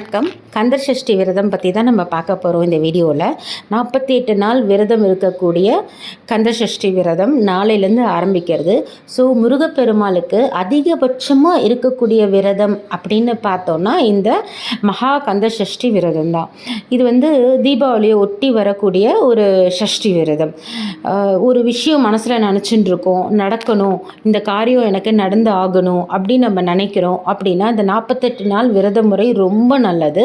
வணக்கம். கந்தர் சஷ்டி விரதம் பற்றி தான் நம்ம பார்க்க போகிறோம் இந்த வீடியோவில் நாற்பத்தி எட்டு நாள் விரதம் இருக்கக்கூடிய கந்தர் சஷ்டி விரதம் நாளையிலேருந்து ஆரம்பிக்கிறது. ஸோ முருகப்பெருமாளுக்கு அதிகபட்சமாக இருக்கக்கூடிய விரதம் அப்படின்னு பார்த்தோன்னா இந்த மகா கந்த சஷ்டி விரதம் தான். இது வந்து தீபாவளியை ஒட்டி வரக்கூடிய ஒரு சஷ்டி விரதம். ஒரு விஷயம் மனசில் நினச்சிட்டு இருக்கோம் நடக்கணும். இந்த காரியம் எனக்கு நடந்து ஆகணும் அப்படின்னு நம்ம நினைக்கிறோம் அப்படின்னா இந்த நாற்பத்தெட்டு நாள் விரத முறை ரொம்ப நல்லது.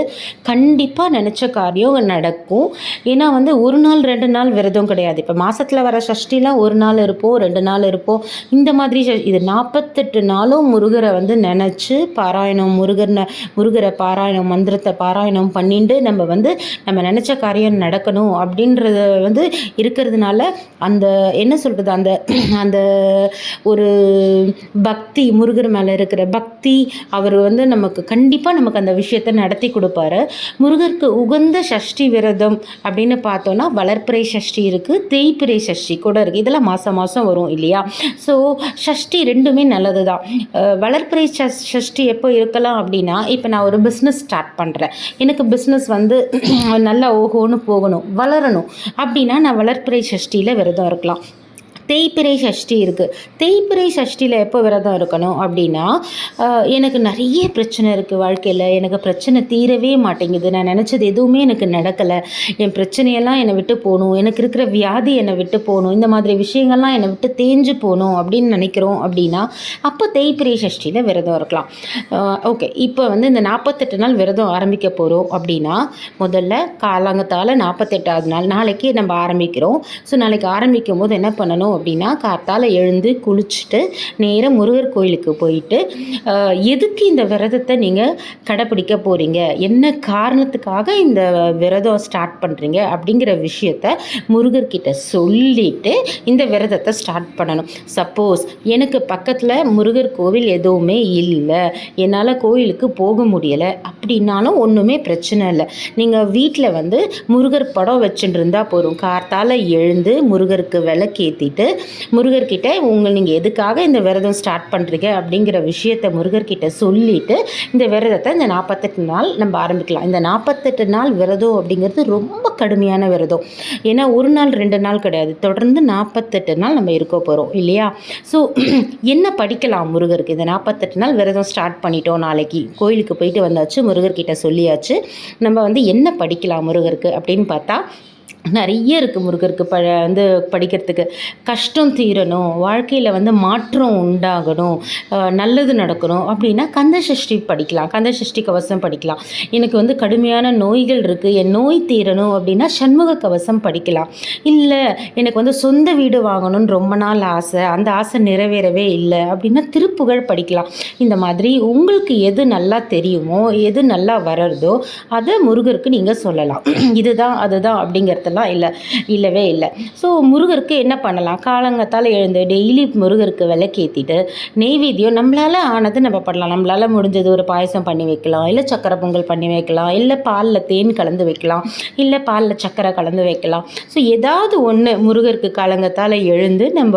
கண்டிப்பாக நினச்ச காரியம் நடக்கும். ஏன்னா வந்து ஒரு நாள் ரெண்டு நாள் விரதம் கிடையாது. இப்போ மாதத்தில் வர சஷ்டிலாம் ஒரு நாள் இருப்போம் ரெண்டு நாள் இருப்போம். இந்த மாதிரி இது நாற்பத்தெட்டு நாளும் முருகரை வந்து நினச்சி பாராயணம் முருகனை முருகரை பாராயணம் மந்திரத்தை பாராயணம் பண்ணிட்டு நம்ம வந்து நம்ம நினச்ச காரியம் நடக்கணும் அப்படின்றத வந்து இருக்கிறதுனால அந்த என்ன சொல்கிறது அந்த அந்த ஒரு பக்தி முருகர் மேலே இருக்கிற பக்தி அவர் வந்து நமக்கு கண்டிப்பாக நமக்கு அந்த விஷயத்தை நடத்தி கொடுப்பாரு. முருகருக்கு உகந்த சஷ்டி விரதம் அப்படின்னு பார்த்தோன்னா வளர்ப்பிறை சஷ்டி இருக்குது தேய்ப்பிறை சஷ்டி கூட இருக்குது இதெல்லாம் மாதம் மாதம் வரும் இல்லையா? ஸோ சஷ்டி ரெண்டுமே நல்லது தான் வளர்ப்பிறை சஷ் சஷ்டி எப்போ இருக்கலாம் அப்படின்னா இப்போ நான் ஒரு பிஸ்னஸ் ஸ்டார்ட் பண்ணுறேன் எனக்கு பிஸ்னஸ் வந்து நல்லா ஓஹோன்னு போகணும் வளரணும். அப்படின்னா நான் வளர்ப்பிறை சஷ்டியில் விரதம் இருக்கலாம். தேய்பிறை சஷ்டி இருக்குது தேய்பிறை சஷ்டியில் எப்போ விரதம் இருக்கணும் அப்படின்னா எனக்கு நிறைய பிரச்சனை இருக்குது வாழ்க்கையில். எனக்கு பிரச்சனை தீரவே மாட்டேங்குது. நான் நினச்சது எதுவுமே எனக்கு நடக்கலை. என் பிரச்சனையெல்லாம் என்னை விட்டு போகணும். எனக்கு இருக்கிற வியாதி என்னை விட்டு போகணும். இந்த மாதிரி விஷயங்கள்லாம் என்னை விட்டு தேஞ்சு போகணும் அப்படின்னு நினைக்கிறோம் அப்படின்னா அப்போ தேய்பிறை சஷ்டியில் விரதம் இருக்கலாம். ஓகே இப்போ வந்து இந்த நாற்பத்தெட்டு நாள் விரதம் ஆரம்பிக்க போகிறோம் அப்படின்னா முதல்ல காலாங்கத்தால் நாற்பத்தெட்டாவது நாள் நாளைக்கு நம்ம ஆரம்பிக்கிறோம். ஸோ நாளைக்கு ஆரம்பிக்கும் போது என்ன பண்ணணும்? அப்படின்னா காத்தால் எழுந்து குளிச்சுட்டு நேராக முருகர் கோயிலுக்கு போயிட்டு எதுக்கு இந்த விரதத்தை நீங்கள் கடைப்பிடிக்க போகிறீங்க என்ன காரணத்துக்காக இந்த விரதம் ஸ்டார்ட் பண்ணுறீங்க அப்படிங்கிற விஷயத்த முருகர்கிட்ட சொல்லிட்டு இந்த விரதத்தை ஸ்டார்ட் பண்ணணும். சப்போஸ் எனக்கு பக்கத்தில் முருகர் கோவில் எதுவுமே இல்லை. என்னால் கோயிலுக்கு போக முடியலை. அப்படின்னாலும் ஒன்றுமே பிரச்சனை இல்லை. நீங்கள் வீட்டில் வந்து முருகர் படம் வச்சுட்டு இருந்தால் போதும். கார்த்தால எழுந்து முருகருக்கு விளக்கேற்றிட்டு முருகர்கிட்ட உங்கள் நீங்கள் எதுக்காக இந்த விரதம் ஸ்டார்ட் பண்ணுறீங்க அப்படிங்கிற விஷயத்தை முருகர்கிட்ட சொல்லிவிட்டு இந்த விரதத்தை இந்த நாற்பத்தெட்டு நாள் நம்ம ஆரம்பிக்கலாம். இந்த நாற்பத்தெட்டு நாள் விரதம் அப்படிங்கிறது ரொம்ப கடுமையான விரதம். ஏன்னா ஒரு நாள் ரெண்டு நாள் கிடையாது. தொடர்ந்து நாற்பத்தெட்டு நாள் நம்ம இருக்க போகிறோம் இல்லையா? ஸோ என்ன படிக்கலாம் முருகருக்கு? இந்த நாற்பத்தெட்டு நாள் விரதம் ஸ்டார்ட் பண்ணிட்டோம் நாளைக்கு. கோயிலுக்கு போயிட்டு வந்தாச்சு முருகர்கிட்ட சொல்லியாச்சு. நம்ம வந்து என்ன படிக்கலாம் முருகருக்கு அப்படின்னு பார்த்தா நிறைய இருக்குது முருகருக்கு ப வந்து படிக்கிறதுக்கு. கஷ்டம் தீரணும் வாழ்க்கையில் வந்து மாற்றம் உண்டாகணும் நல்லது நடக்கணும் அப்படின்னா கந்த சஷ்டி படிக்கலாம் கந்த சஷ்டி கவசம் படிக்கலாம். எனக்கு வந்து கடுமையான நோய்கள் இருக்குது என் நோய் தீரணும் அப்படின்னா சண்முக கவசம் படிக்கலாம். இல்லை எனக்கு வந்து சொந்த வீடு வாங்கணும்னு ரொம்ப நாள் ஆசை அந்த ஆசை நிறைவேறவே இல்லை அப்படின்னா திருப்புகழ் படிக்கலாம். இந்த மாதிரி உங்களுக்கு எது நல்லா தெரியுமோ எது நல்லா வர்றதோ அதை முருகருக்கு நீங்கள் சொல்லலாம். இதுதான் அதுதான் அப்படிங்கிறதெல்லாம் இல்லை இல்லவே இல்லை. ஸோ முருகருக்கு என்ன பண்ணலாம்? காலங்கத்தால் எழுந்து டெய்லி முருகருக்கு விளக்கேற்றிட்டு நெய்வேத்தியம் நம்மளால் ஆனது நம்ம பண்ணலாம் நம்மளால் முடிஞ்சது ஒரு பாயசம் பண்ணி வைக்கலாம். இல்லை சக்கரை பொங்கல் பண்ணி வைக்கலாம். இல்லை பாலில் தேன் கலந்து வைக்கலாம். இல்லை பாலில் சக்கரை கலந்து வைக்கலாம். ஸோ ஏதாவது ஒன்று முருகருக்கு காலங்கத்தால் எழுந்து நம்ம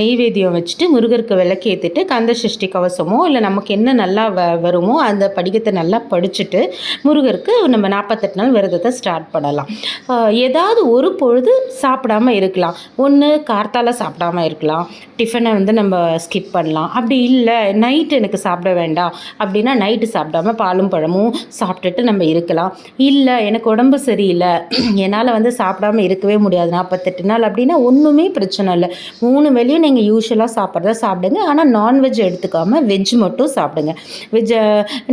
நெய்வேத்தியம் வச்சுட்டு முருகருக்கு விளக்கேற்றிட்டு கந்த சஷ்டி கவசமோ இல்லை நமக்கு என்ன நல்லா வ வருமோ அந்த படிக்கத்தை நல்லா படிச்சுட்டு முருகருக்கு நம்ம நாற்பத்தெட்டு நாள் விரதத்தை ஸ்டார்ட் பண்ணலாம். ஆஹ் ஏதாவது ஒரு பொழுது சாப்பிடாம இருக்கலாம். ஒன்று கார்த்தால சாப்பிடாம இருக்கலாம். டிஃபனை வந்து நம்ம ஸ்கிப் பண்ணலாம். அப்படி இல்லை நைட்டு எனக்கு சாப்பிட வேண்டாம். அப்படின்னா நைட்டு சாப்பிடாம பாலும் பழமும் சாப்பிட்டுட்டு நம்ம இருக்கலாம். இல்லை எனக்கு உடம்பு சரியில்லை. என்னால் வந்து சாப்பிடாம இருக்கவே முடியாது. நாற்பத்தெட்டு நாள் அப்படின்னா ஒன்றுமே பிரச்சனை இல்லை. மூணு வேலையும் நீங்கள் யூஸ்வலாக சாப்பிட்றத சாப்பிடுங்க. ஆனால் நான்வெஜ் எடுத்துக்காமல் வெஜ் மட்டும் சாப்பிடுங்க. வெஜ்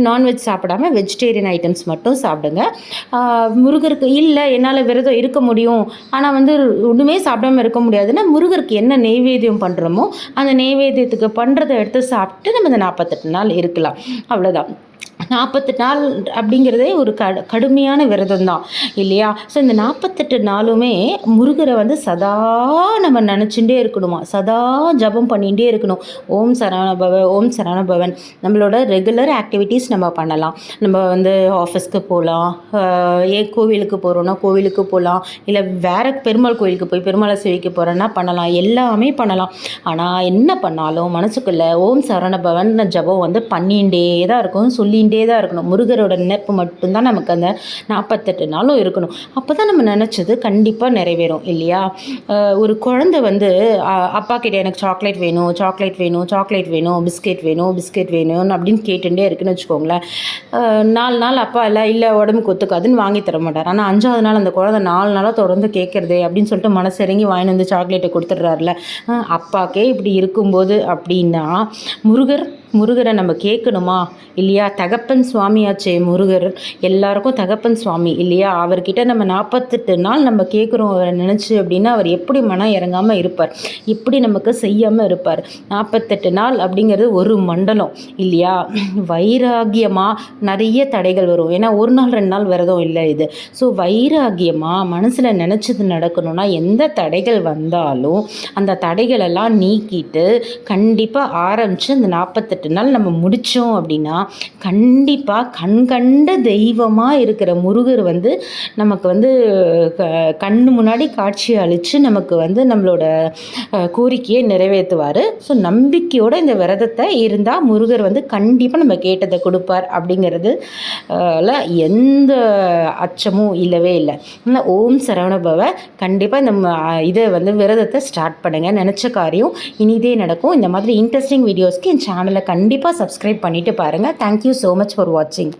நான்வெஜ் சாப்பிடாம வெஜிடேரியன் ஐட்டம்ஸ் மட்டும் சாப்பிடுங்க. முருகருக்கு இல்லை என்னால் விரதம் இருக்க இருக்க முடியும். ஆனால் வந்து ஒன்றுமே சாப்பிடாம இருக்க முடியாதுன்னா முருகருக்கு என்ன நெய்வேத்தியம் பண்ணுறோமோ அந்த நெய்வேத்தியத்துக்கு பண்ணுறதை எடுத்து சாப்பிட்டு நம்ம இந்த நாற்பத்தெட்டு நாள் இருக்கலாம். அவ்வளோதான் நாற்பத்தெட்டு நாள் அப்படிங்கிறதே ஒரு கடு கடுமையான விரதம் தான் இல்லையா? ஸோ இந்த நாற்பத்தெட்டு நாளுமே முருகரை வந்து சதா நம்ம நினச்சிட்டே இருக்கணுமா? சதா ஜபம் பண்ணிகிட்டே இருக்கணும். ஓம் சரவணபவ ஓம் சரவணபவன் நம்மளோட ரெகுலர் ஆக்டிவிட்டீஸ் நம்ம பண்ணலாம். நம்ம வந்து ஆஃபீஸ்க்கு போகலாம் ஏன் கோவிலுக்கு போகிறோன்னா கோவிலுக்கு போகலாம் இல்லை வேற பெருமாள் கோயிலுக்கு போய் பெருமாளை சேவிக்க போகிறோன்னா பண்ணலாம். எல்லாமே பண்ணலாம். ஆனால் என்ன பண்ணாலும் மனசுக்குள்ளே ஓம் சரவணபவன் ஜபம் வந்து பண்ணிகிட்டே தான் இருக்கும் சொல்லிகிட்டே நினச்சிக்கிட்டே தான் இருக்கணும். முருகரோட நினைப்பு மட்டும்தான் நமக்கு அந்த நாற்பத்தெட்டு நாளும் இருக்கணும். அப்போ தான் நம்ம நினச்சது கண்டிப்பாக நிறைவேறும் இல்லையா? ஒரு குழந்தை வந்து அப்பா கிட்ட எனக்கு சாக்லேட் வேணும் சாக்லேட் வேணும் சாக்லேட் வேணும் பிஸ்கெட் வேணும் பிஸ்கெட் வேணும்னு அப்படின்னு கேட்டுகிட்டே இருக்குன்னு வச்சுக்கோங்களேன். நாலு நாள் அப்பா இல்லை இல்லை உடம்புக்கு ஒத்துக்காதுன்னு வாங்கி தர மாட்டார். ஆனால் அஞ்சாவது நாள் அந்த குழந்தை நாலு நாளாக தொடர்ந்து கேட்குறதே அப்படின்னு சொல்லிட்டு மனசு இறங்கி வாங்கிட்டு வந்து சாக்லேட்டை கொடுத்துட்றாருல அப்பாக்கே இப்படி இருக்கும்போது அப்படின்னா முருகர் முருகரை நம்ம கேட்கணுமா? இல்லையா? தகப்பன் சுவாமியாச்சே முருகர். எல்லாருக்கும் தகப்பன் சுவாமி இல்லையா? அவர்கிட்ட நம்ம நாற்பத்தெட்டு நாள் நம்ம கேட்குறோம் அவரை நினச்சி அப்படின்னா அவர் எப்படி மனம் இறங்காமல் இருப்பார்? எப்படி நமக்கு செய்யாமல் இருப்பார். நாற்பத்தெட்டு நாள் அப்படிங்கிறது ஒரு மண்டலம் இல்லையா? வைராகியமாக நிறைய தடைகள் வரும். ஏன்னா ஒரு நாள் ரெண்டு நாள் விரதம் இல்லை இது. ஸோ வைராகியமாக மனசில் நினச்சது நடக்கணும்னா எந்த தடைகள் வந்தாலும் அந்த தடைகளெல்லாம் நீக்கிட்டு கண்டிப்பாக ஆரம்பித்து அந்த நாற்பத்தெட்டு நாள் நம்ம முடித்தோம் அப்படின்னா கண்டிப்பாக கண் கண்ட தெய்வமாக இருக்கிற முருகர் வந்து நமக்கு வந்து க- கண்ணு முன்னாடி காட்சி அளித்து நமக்கு வந்து நம்மளோட கோரிக்கையை நிறைவேற்றுவார். ஸோ நம்பிக்கையோட இந்த விரதத்தை இருந்தால் முருகர் வந்து கண்டிப்பாக நம்ம கேட்டதை கொடுப்பார் அப்படிங்கிறது எந்த அச்சமும் இல்லவே இல்லை. ஓம் சரவணபவ கண்டிப்பாக இந்த இதை வந்து விரதத்தை ஸ்டார்ட் பண்ணுங்கள் நினச்ச காரியம் இனிதே நடக்கும். இந்த மாதிரி இன்ட்ரெஸ்டிங் வீடியோஸ்க்கு என் சேனலை கண்டிப்பாக சப்ஸ்கிரைப் பண்ணிவிட்டு பாருங்கள் தேங்க்யூ ஸோ மச் ஃபார் வாட்சிங்